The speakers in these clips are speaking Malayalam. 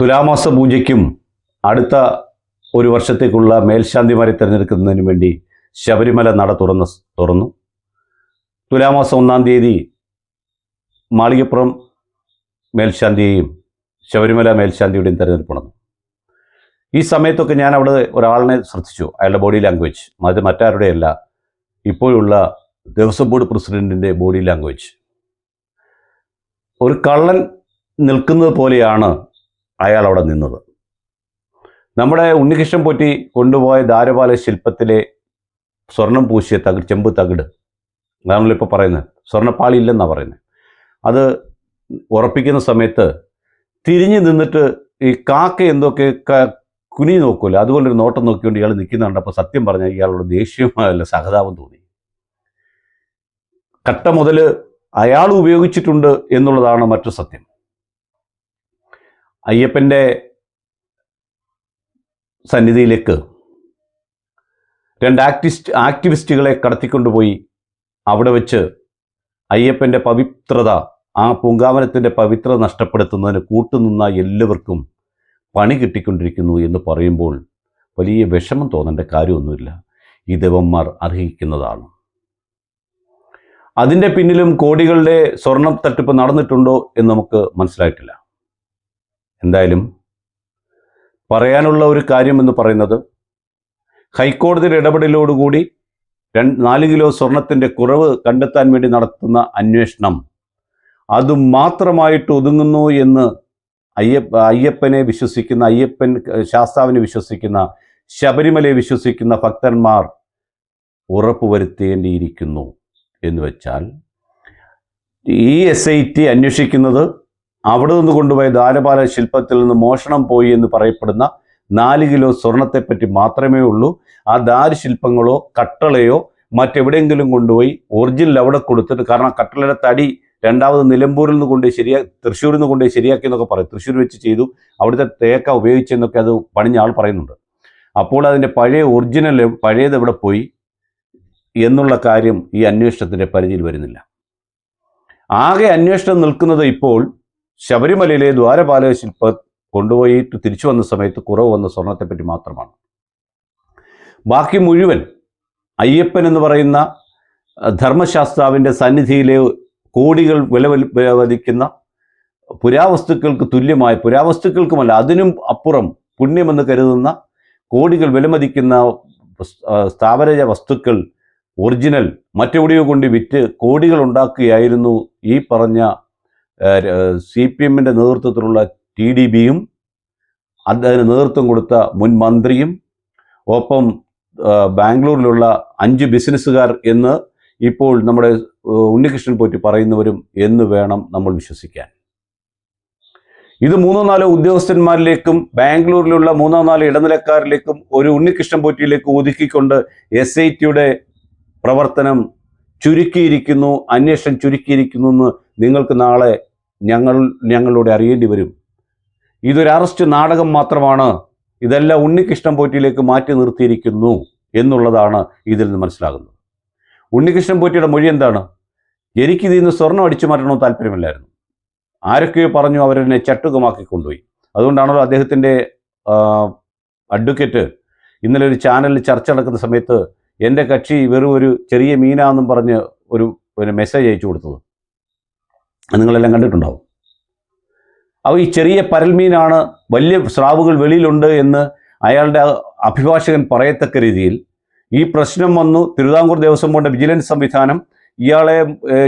തുലാമാസ പൂജയ്ക്കും അടുത്ത ഒരു വർഷത്തേക്കുള്ള മേൽശാന്തിമാരെ തിരഞ്ഞെടുക്കുന്നതിനു വേണ്ടി ശബരിമല നട തുറന്ന് തുറന്നു. തുലാമാസം ഒന്നാം തീയതി മാളികപ്പുറം മേൽശാന്തിയെയും ശബരിമല മേൽശാന്തിയുടെയും തിരഞ്ഞെടുപ്പ് നടന്നു. ഈ സമയത്തൊക്കെ ഞാൻ അവിടെ ഒരാളിനെ ശ്രദ്ധിച്ചു. അയാളുടെ ബോഡി ലാംഗ്വേജ് അത് മറ്റാരുടെയല്ല. ഇപ്പോഴുള്ള ദേവസ്വം ബോർഡ് പ്രസിഡന്റിന്റെ ബോഡി ലാംഗ്വേജ് ഒരു കള്ളൻ നിൽക്കുന്നത് പോലെയാണ് അയാൾ അവിടെ നിന്നത്. നമ്മുടെ ഉണ്ണികൃഷ്ണൻ പൊറ്റി കൊണ്ടുപോയ ധാരപാല ശില്പത്തിലെ സ്വർണം പൂശിയ തകിട് ചെമ്പ് തകിട്. അതാണല്ലോ ഇപ്പോൾ പറയുന്നത്. സ്വർണപ്പാളി ഇല്ലെന്നാണ് പറയുന്നത്. അത് ഉറപ്പിക്കുന്ന സമയത്ത് തിരിഞ്ഞു നിന്നിട്ട് ഈ കാക്ക എന്തൊക്കെ കുനി നോക്കൂല? അതുപോലൊരു നോട്ടം നോക്കിക്കൊണ്ട് ഇയാൾ നിൽക്കുന്നുണ്ട്. അപ്പോൾ സത്യം പറഞ്ഞാൽ ഇയാളുടെ ദേഷ്യമായല്ല സഹതാപം തോന്നി. കട്ട മുതൽ അയാൾ ഉപയോഗിച്ചിട്ടുണ്ട് എന്നുള്ളതാണ് മറ്റു സത്യം. അയ്യപ്പന്റെ സന്നിധിയിലേക്ക് രണ്ട് ആക്ടിസ്റ്റ് ആക്ടിവിസ്റ്റുകളെ കടത്തിക്കൊണ്ടുപോയി അവിടെ വെച്ച് അയ്യപ്പന്റെ പവിത്രത ആ പൂങ്കാവനത്തിന്റെ പവിത്രത നഷ്ടപ്പെടുത്തുന്നതിന് കൂട്ടുനിന്ന എല്ലാവർക്കും പണി കിട്ടിക്കൊണ്ടിരിക്കുന്നു എന്ന് പറയുമ്പോൾ വലിയ വിഷമം തോന്നേണ്ട കാര്യമൊന്നുമില്ല. ഈ ദേവന്മാർ അർഹിക്കുന്നതാണ്. അതിന്റെ പിന്നിലും കോടികളുടെ സ്വർണം തട്ടിപ്പ് നടന്നിട്ടുണ്ടോ എന്ന് നമുക്ക് മനസ്സിലായിട്ടില്ല. എന്തായാലും പറയാനുള്ള ഒരു കാര്യം എന്ന് പറയുന്നത് ഹൈക്കോടതിയുടെ ഇടപെടലോടുകൂടി രണ്ട് നാല് കിലോ സ്വർണത്തിന്റെ കുറവ് കണ്ടെത്താൻ വേണ്ടി നടത്തുന്ന അന്വേഷണം അത് മാത്രമായിട്ട് ഒതുങ്ങുന്നു എന്ന് അയ്യപ്പ അയ്യപ്പനെ വിശ്വസിക്കുന്ന അയ്യപ്പൻ ശാസ്താവിനെ വിശ്വസിക്കുന്ന ശബരിമലയെ വിശ്വസിക്കുന്ന ഭക്തന്മാർ ഉറപ്പുവരുത്തേണ്ടിയിരിക്കുന്നു എന്ന് വെച്ചാൽ ഈ എസ് ഐ ടി അന്വേഷിക്കുന്നത് അവിടെ നിന്ന് കൊണ്ടുപോയ ദ്വാരപാല ശില്പത്തിൽ നിന്ന് മോഷണം പോയി എന്ന് പറയപ്പെടുന്ന നാല് കിലോ സ്വർണത്തെപ്പറ്റി മാത്രമേ ഉള്ളൂ. ആ ദാരുശില്പങ്ങളോ കട്ടളയോ മറ്റെവിടെയെങ്കിലും കൊണ്ടുപോയി ഒറിജിനൽ അവിടെ കൊടുത്തിട്ട് കാരണം കട്ടളയുടെ തടി രണ്ടാമത് നിലമ്പൂരിൽ നിന്ന് കൊണ്ടുപോയി ശരിയാ തൃശ്ശൂരിൽ നിന്ന് കൊണ്ടുപോയി ശരിയാക്കി എന്നൊക്കെ പറയും. തൃശ്ശൂർ വെച്ച് ചെയ്തു. അവിടുത്തെ തേക്ക ഉപയോഗിച്ചെന്നൊക്കെ അത് പണിഞ്ഞ ആൾ പറയുന്നുണ്ട്. അപ്പോൾ അതിന്റെ പഴയ ഒറിജിനൽ പഴയത് എവിടെ പോയി എന്നുള്ള കാര്യം ഈ അന്വേഷണത്തിന്റെ പരിധിയിൽ വരുന്നില്ല. ആകെ അന്വേഷണം നിൽക്കുന്നത് ഇപ്പോൾ ശബരിമലയിലെ ദ്വാരപാലക ശില്പ കൊണ്ടുപോയിട്ട് തിരിച്ചു വന്ന സമയത്ത് കുറവ് വന്ന സ്വർണത്തെപ്പറ്റി മാത്രമാണ്. ബാക്കി മുഴുവൻ അയ്യപ്പൻ എന്ന് പറയുന്ന ധർമ്മശാസ്ത്രാവിന്റെ സന്നിധിയിലെ കോടികൾ വില പുരാവസ്തുക്കൾക്ക് തുല്യമായ പുരാവസ്തുക്കൾക്കുമല്ല അതിനും അപ്പുറം പുണ്യമെന്ന് കരുതുന്ന കോടികൾ വിലമതിക്കുന്ന സ്ഥാപന വസ്തുക്കൾ ഒറിജിനൽ മറ്റെവിടെയോ കൊണ്ട് വിറ്റ് കോടികൾ ഉണ്ടാക്കുകയായിരുന്നു ഈ പറഞ്ഞ സി പി എമ്മിന്റെ നേതൃത്വത്തിലുള്ള ടി ഡി ബിയും അതിന് നേതൃത്വം കൊടുത്ത മുൻ മന്ത്രിയും ഒപ്പം ബാംഗ്ലൂരിലുള്ള അഞ്ച് ബിസിനസ്സുകാർ എന്ന് ഇപ്പോൾ നമ്മുടെ ഉണ്ണികൃഷ്ണൻ പോറ്റി പറയുന്നവരും എന്ന് വേണം നമ്മൾ വിശ്വസിക്കാൻ. ഇത് മൂന്നോ നാലോ ഉദ്യോഗസ്ഥന്മാരിലേക്കും ബാംഗ്ലൂരിലുള്ള മൂന്നോ നാലോ ഇടനിലക്കാരിലേക്കും ഒരു ഉണ്ണികൃഷ്ണൻ പോറ്റിയിലേക്ക് ഒതുക്കിക്കൊണ്ട് എസ് ഐ ടിയുടെ പ്രവർത്തനം ചുരുക്കിയിരിക്കുന്നു അന്വേഷണം ചുരുക്കിയിരിക്കുന്നു എന്ന് നിങ്ങൾക്ക് നാളെ ഞങ്ങൾ ഞങ്ങളോട് അറിയേണ്ടി വരും. ഇതൊരു അറസ്റ്റ് നാടകം മാത്രമാണ്. ഇതെല്ലാം ഉണ്ണികൃഷ്ണൻ പോറ്റിയിലേക്ക് മാറ്റി നിർത്തിയിരിക്കുന്നു എന്നുള്ളതാണ് ഇതിൽ നിന്ന് മനസ്സിലാകുന്നത്. ഉണ്ണികൃഷ്ണൻ പോറ്റിയുടെ മൊഴി എന്താണ്? എനിക്കിതിൽ നിന്ന് സ്വർണം അടിച്ചു മാറ്റണമെന്ന് താല്പര്യമില്ലായിരുന്നു. ആരൊക്കെയോ പറഞ്ഞു അവരെന്നെ ചട്ടുകമാക്കി കൊണ്ടുപോയി. അതുകൊണ്ടാണല്ലോ അദ്ദേഹത്തിന്റെ അഡ്വക്കേറ്റ് ഇന്നലെ ഒരു ചാനലിൽ ചർച്ച നടക്കുന്ന സമയത്ത് എന്റെ കക്ഷി വെറും ഒരു ചെറിയ മീനാന്നും പറഞ്ഞ് ഒരു ഒരു മെസ്സേജ് അയച്ചു കൊടുത്തത്. നിങ്ങളെല്ലാം കണ്ടിട്ടുണ്ടാവും. അപ്പോൾ ഈ ചെറിയ പരൽമീനാണ് വലിയ സ്രാവുകൾ വെളിയിലുണ്ട് എന്ന് അയാളുടെ അഭിഭാഷകൻ പറയത്തക്ക രീതിയിൽ ഈ പ്രശ്നം വന്നു. തിരുവിതാംകൂർ ദേവസ്വം ബോർഡിന്റെ വിജിലൻസ് സംവിധാനം ഇയാളെ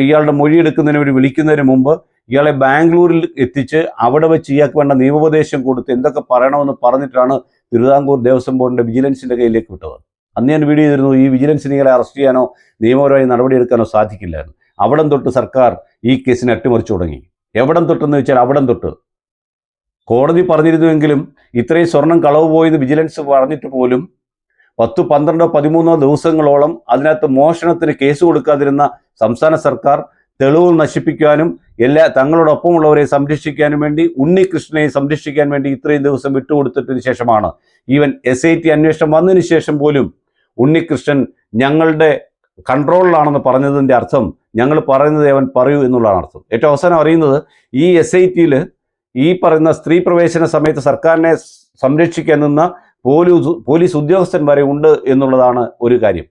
ഇയാളുടെ മൊഴിയെടുക്കുന്നതിന് വേണ്ടി വിളിക്കുന്നതിന് മുമ്പ് ഇയാളെ ബാംഗ്ലൂരിൽ എത്തിച്ച് അവിടെ വെച്ച് ഇയാൾക്ക് വേണ്ട നിയമോപദേശം കൊടുത്ത് എന്തൊക്കെ പറയണമെന്ന് പറഞ്ഞിട്ടാണ് തിരുവിതാംകൂർ ദേവസ്വം ബോർഡിന്റെ വിജിലൻസിന്റെ കയ്യിലേക്ക് വിട്ടത്. അന്ന് ഞാൻ വീഡിയോ ചെയ്തിരുന്നു ഈ വിജിലൻസിന് ഇയാളെ അറസ്റ്റ് ചെയ്യാനോ നിയമപരമായി നടപടിയെടുക്കാനോ സാധിക്കില്ലായിരുന്നു. അവിടം തൊട്ട് സർക്കാർ ഈ കേസിനെ അട്ടിമറിച്ചു തുടങ്ങി. എവിടം തൊട്ടെന്ന് വെച്ചാൽ അവിടം തൊട്ട്. കോടതി പറഞ്ഞിരുന്നുവെങ്കിലും ഇത്രയും സ്വർണം കളവ് പോയെന്ന് വിജിലൻസ് പറഞ്ഞിട്ട് പോലും പത്ത് പന്ത്രണ്ടോ പതിമൂന്നോ ദിവസങ്ങളോളം അതിനകത്ത് മോഷണത്തിന് കേസ് കൊടുക്കാതിരുന്ന സംസ്ഥാന സർക്കാർ തെളിവ് നശിപ്പിക്കാനും എല്ലാ തങ്ങളോടൊപ്പമുള്ളവരെ സംരക്ഷിക്കാനും വേണ്ടി ഉണ്ണികൃഷ്ണനെ സംരക്ഷിക്കാൻ വേണ്ടി ഇത്രയും ദിവസം വിട്ടുകൊടുത്തിട്ടതിന് ശേഷമാണ്. ഈവൻ എസ് ഐ ടി അന്വേഷണം വന്നതിന് ശേഷം പോലും ഉണ്ണികൃഷ്ണൻ ഞങ്ങളുടെ കൺട്രോളിലാണെന്ന് പറഞ്ഞതിന്റെ അർത്ഥം ഞങ്ങൾ പറയുന്നത് അവൻ പറയൂ എന്നുള്ളതാണ് അർത്ഥം. ഏറ്റവും അവസാനം അറിയുന്നത് ഈ എസ് ഐ ടിയിൽ ഈ പറയുന്ന സ്ത്രീ പ്രവേശന സമയത്ത് സർക്കാരിനെ സംരക്ഷിക്കാൻ നിന്ന പോലീസ് പോലീസ് ഉദ്യോഗസ്ഥൻ വരെ ഉണ്ട് എന്നുള്ളതാണ് ഒരു കാര്യം.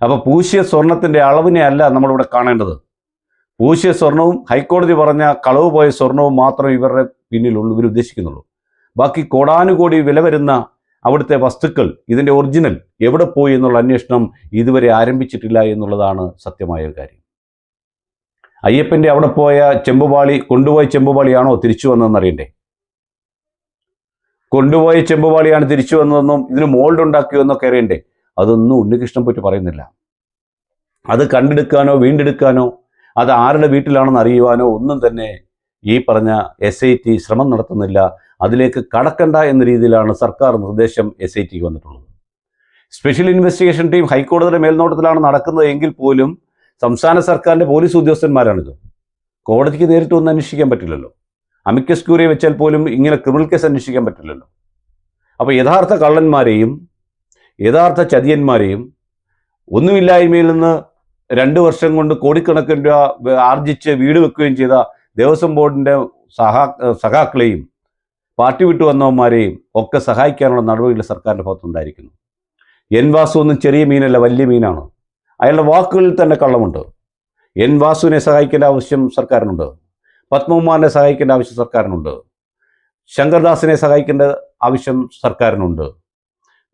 അപ്പോൾ പൂശിയ സ്വർണത്തിന്റെ അളവിനെ അല്ല നമ്മളിവിടെ കാണേണ്ടത്. പൂശിയ സ്വർണവും ഹൈക്കോടതി പറഞ്ഞ കളവ് പോയ സ്വർണവും മാത്രം ഇവരുടെ പിന്നിലുള്ളൂ ഇവർ ഉദ്ദേശിക്കുന്നുള്ളൂ ബാക്കി കോടാനുകോടി വില വരുന്ന അവിടുത്തെ വസ്തുക്കൾ ഇതിന്റെ ഒറിജിനൽ എവിടെ പോയി എന്നുള്ള അന്വേഷണം ഇതുവരെ ആരംഭിച്ചിട്ടില്ല എന്നുള്ളതാണ് സത്യമായ ഒരു കാര്യം. അയ്യപ്പന്റെ അവിടെ പോയ ചെമ്പുപാളി കൊണ്ടുപോയ ചെമ്പുപാളിയാണോ തിരിച്ചു വന്നതെന്ന് അറിയണ്ടേ? കൊണ്ടുപോയ ചെമ്പുപാളിയാണ് തിരിച്ചു വന്നതെന്നും ഇതിന് മോൾഡ് ഉണ്ടാക്കിയോ എന്നൊക്കെ അറിയണ്ടേ? അതൊന്നും ഉണ്ണികൃഷ്ണൻ പറ്റി പറയുന്നില്ല. അത് കണ്ടെടുക്കാനോ വീണ്ടെടുക്കാനോ അത് ആരുടെ വീട്ടിലാണെന്ന് അറിയുവാനോ ഒന്നും തന്നെ ഈ പറഞ്ഞ എസ് ഐ ടി ശ്രമം നടത്തുന്നില്ല അതിലേക്ക് കടക്കണ്ട എന്ന രീതിയിലാണ് സർക്കാർ നിർദ്ദേശം എസ് ഐ ടിക്ക് വന്നിട്ടുള്ളത്. സ്പെഷ്യൽ ഇൻവെസ്റ്റിഗേഷൻ ടീം ഹൈക്കോടതിയുടെ മേൽനോട്ടത്തിലാണ് നടക്കുന്നത് എങ്കിൽ പോലും സംസ്ഥാന സർക്കാരിന്റെ പോലീസ് ഉദ്യോഗസ്ഥന്മാരാണിത്. കോടതിക്ക് നേരിട്ട് ഒന്നും അന്വേഷിക്കാൻ പറ്റില്ലല്ലോ. അമിക്കസ് ക്യൂറിയെ വെച്ചാൽ പോലും ഇങ്ങനെ ക്രിമിനൽ കേസ് അന്വേഷിക്കാൻ പറ്റില്ലല്ലോ. അപ്പോൾ യഥാർത്ഥ കള്ളന്മാരെയും യഥാർത്ഥ ചതിയന്മാരെയും ഒന്നുമില്ലായ്മയിൽ നിന്ന് രണ്ട് വർഷം കൊണ്ട് കോടിക്കണക്കിന് രൂപ ആർജിച്ച് വീട് വെക്കുകയും ചെയ്ത ദേവസ്വം ബോർഡിന്റെ സഹാ സഹാക്കളെയും പാർട്ടി വിട്ടു വന്നവന്മാരെയും ഒക്കെ സഹായിക്കാനുള്ള നടപടികൾ സർക്കാരിന്റെ ഭാഗത്തുണ്ടായിരിക്കുന്നു എൻ വാസു ഒന്നും ചെറിയ മീനല്ല വലിയ മീനാണ്. അയാളുടെ വാക്കുകളിൽ തന്നെ കള്ളമുണ്ട്. എൻ വാസുവിനെ സഹായിക്കേണ്ട ആവശ്യം സർക്കാരിനുണ്ട്. പത്മകുമാറിനെ സഹായിക്കേണ്ട ആവശ്യം സർക്കാരിനുണ്ട്. ശങ്കർദാസിനെ സഹായിക്കേണ്ട ആവശ്യം സർക്കാരിനുണ്ട്.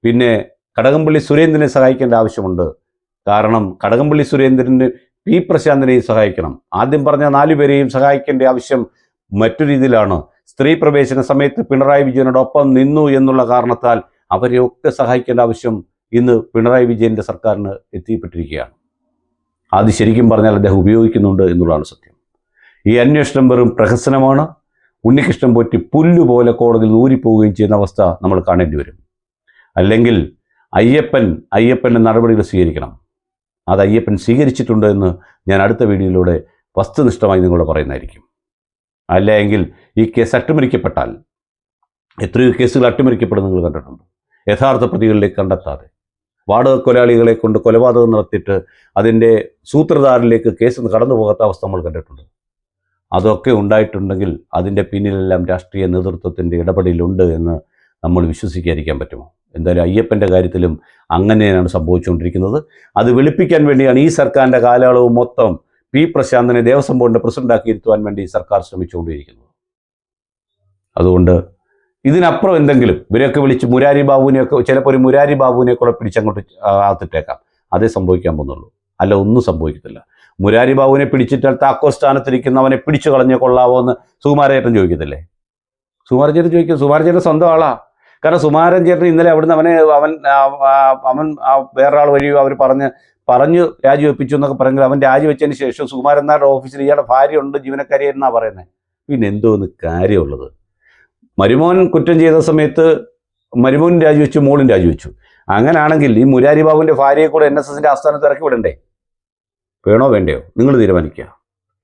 പിന്നെ കടകംപള്ളി സുരേന്ദ്രനെ സഹായിക്കേണ്ട ആവശ്യമുണ്ട്. കാരണം കടകംപള്ളി സുരേന്ദ്രന് പി പ്രശാന്തിനെയും സഹായിക്കണം. ആദ്യം പറഞ്ഞ നാലു പേരെയും സഹായിക്കേണ്ട ആവശ്യം മറ്റു രീതിയിലാണ്. സ്ത്രീ പ്രവേശന സമയത്ത് പിണറായി വിജയനോടൊപ്പം നിന്നു എന്നുള്ള കാരണത്താൽ അവരെയൊക്കെ സഹായിക്കേണ്ട ആവശ്യം ഇന്ന് പിണറായി വിജയന്റെ സർക്കാരിന് എത്തിപ്പെട്ടിരിക്കുകയാണ്. അത് ശരിക്കും പറഞ്ഞാൽ അദ്ദേഹം ഉപയോഗിക്കുന്നുണ്ട് എന്നുള്ളതാണ് സത്യം. ഈ അന്വേഷണം വെറും പ്രഹസനമാണ്. ഉണ്ണികൃഷ്ണൻ പോറ്റി പുല്ലുപോലെ കോടതിയിൽ ഊരിപ്പോവുകയും ചെയ്യുന്ന അവസ്ഥ നമ്മൾ കാണേണ്ടി വരും. അല്ലെങ്കിൽ അയ്യപ്പൻ അയ്യപ്പന്റെ നടപടികൾ സ്വീകരിക്കണം. അത് അയ്യപ്പൻ സ്വീകരിച്ചിട്ടുണ്ട് എന്ന് ഞാൻ അടുത്ത വീഡിയോയിലൂടെ വസ്തുനിഷ്ഠമായി നിങ്ങളോട് പറയുന്നതായിരിക്കും. അല്ലെങ്കിൽ ഈ കേസ് അട്ടിമറിക്കപ്പെട്ടാൽ എത്രയോ കേസുകൾ അട്ടിമറിക്കപ്പെടും നിങ്ങൾ കണ്ടിട്ടുണ്ട്. യഥാർത്ഥ പ്രതികളിലേക്ക് കണ്ടെത്താതെ വാടക കൊലയാളികളെ കൊണ്ട് കൊലപാതകം നടത്തിയിട്ട് അതിന്റെ സൂത്രധാരനിലേക്ക് കേസ് കടന്നു പോകാത്ത അവസ്ഥ നമ്മൾ കണ്ടിട്ടുണ്ട്. അതൊക്കെ ഉണ്ടായിട്ടുണ്ടെങ്കിൽ അതിന്റെ പിന്നിലെല്ലാം രാഷ്ട്രീയ നേതൃത്വത്തിന്റെ ഇടപെടലുണ്ട് എന്ന് നമ്മൾ വിശ്വസിക്കാതിരിക്കാൻ പറ്റുമോ? എന്തായാലും അയ്യപ്പന്റെ കാര്യത്തിലും അങ്ങനെ തന്നെയാണ് സംഭവിച്ചുകൊണ്ടിരിക്കുന്നത്. അത് വെളുപ്പിക്കാൻ വേണ്ടിയാണ് ഈ സർക്കാരിന്റെ കാലയളവ് മൊത്തം പി പ്രശാന്തനെ ദേവസ്വം ബോർഡിന്റെ പ്രസിഡന്റാക്കി ഇരുത്തുവാൻ വേണ്ടി സർക്കാർ ശ്രമിച്ചുകൊണ്ടിരിക്കുന്നത്. അതുകൊണ്ട് ഇതിനപ്പുറം എന്തെങ്കിലും ഇവരെയൊക്കെ വിളിച്ച് മുരാരി ബാബുവിനെയൊക്കെ ചിലപ്പോൾ ഒരു മുരാരി ബാബുവിനെ കൂടെ പിടിച്ചങ്ങോട്ട് ആത്തിട്ടേക്കാം. അതേ സംഭവിക്കാൻ പോകുന്നുള്ളൂ. അല്ല ഒന്നും സംഭവിക്കത്തില്ല. മുരാരി ബാബുവിനെ പിടിച്ചിട്ടാൽ താക്കോ സ്ഥാനത്തിരിക്കുന്നവനെ പിടിച്ചു കളഞ്ഞേ കൊള്ളാവോ എന്ന് സുകുമാരചേട്ടൻ ചോദിക്കത്തില്ലേ? സുകുമാരചേട്ടൻ ചോദിക്കും സുകുമാരചേട്ടൻ സ്വന്തം ആളാ. കാരണം സുമാരൻ ചേട്ടൻ ഇന്നലെ അവിടുന്ന് അവനെ അവൻ അവൻ വേറൊരാൾ വഴി അവർ പറഞ്ഞ് പറഞ്ഞു രാജിവെപ്പിച്ചു എന്നൊക്കെ പറഞ്ഞെങ്കിൽ അവൻ രാജിവെച്ചതിന് ശേഷം സുകുമാരൻ നായരുടെ ഓഫീസിൽ ഇയാളുടെ ജീവനക്കാരി ജീവനക്കാരിയെന്നാണ് പറയുന്നത് പിന്നെ എന്തോന്ന് കാര്യമുള്ളത്. മരുമോൻ കുറ്റം ചെയ്ത സമയത്ത് മരുമോൻ രാജിവെച്ചു മോളും രാജിവെച്ചു. അങ്ങനാണെങ്കിൽ ഈ മുരാരി ബാബുവിന്റെ ഭാര്യയെ കൂടെ എൻ എസ് എസിന്റെ ആസ്ഥാനത്ത് ഇറക്കി വിടണ്ടേ? വേണോ വേണ്ടയോ? നിങ്ങൾ തീരുമാനിക്കുക.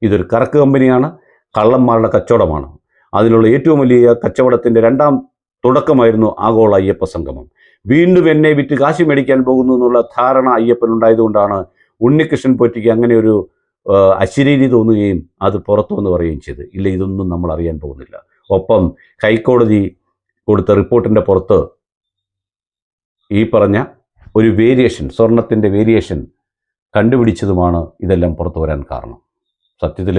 ഇതൊരു കറക്ക് കമ്പനിയാണ് കള്ളന്മാരുടെ കച്ചവടമാണ്. അതിലുള്ള ഏറ്റവും വലിയ കച്ചവടത്തിന്റെ രണ്ടാം തുടക്കമായിരുന്നു ആഗോള അയ്യപ്പ സംഗമം. വീണ്ടും എന്നെ വിറ്റ് കാശി മേടിക്കാൻ പോകുന്നു എന്നുള്ള ധാരണ അയ്യപ്പനുണ്ടായതുകൊണ്ടാണ് ഉണ്ണികൃഷ്ണൻ പൊറ്റിക്ക് അങ്ങനെ ഒരു അശരീരി തോന്നുകയും അത് പുറത്തു വന്ന് പറയുകയും ചെയ്ത്. ഇല്ല ഇതൊന്നും നമ്മൾ അറിയാൻ പോകുന്നില്ല. ഒപ്പം ഹൈക്കോടതി കൊടുത്ത റിപ്പോർട്ടിന്റെ പുറത്ത് ഈ പറഞ്ഞ ഒരു വേരിയേഷൻ സ്വർണത്തിന്റെ വേരിയേഷൻ കണ്ടുപിടിച്ചതുമാണ് ഇതെല്ലാം പുറത്തു വരാൻ കാരണം. സത്യത്തിൽ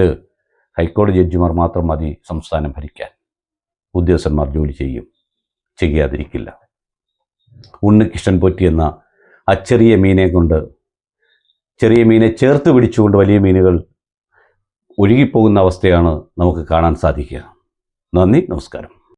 ഹൈക്കോടതി ജഡ്ജിമാർ മാത്രം മതി സംസ്ഥാനം ഭരിക്കാൻ. ഉദ്യോഗസ്ഥന്മാർ ജോലി ചെയ്യും. ചെയ്യാതിരിക്കില്ല. ഉണ്ണികൃഷ്ണൻ പൊറ്റി എന്ന ആ ചെറിയ മീനെ കൊണ്ട് ചെറിയ മീനെ ചേർത്ത് പിടിച്ചുകൊണ്ട് വലിയ മീനുകൾ ഒഴുകിപ്പോകുന്ന അവസ്ഥയാണ് നമുക്ക് കാണാൻ സാധിക്കുക. നന്ദി നമസ്കാരം.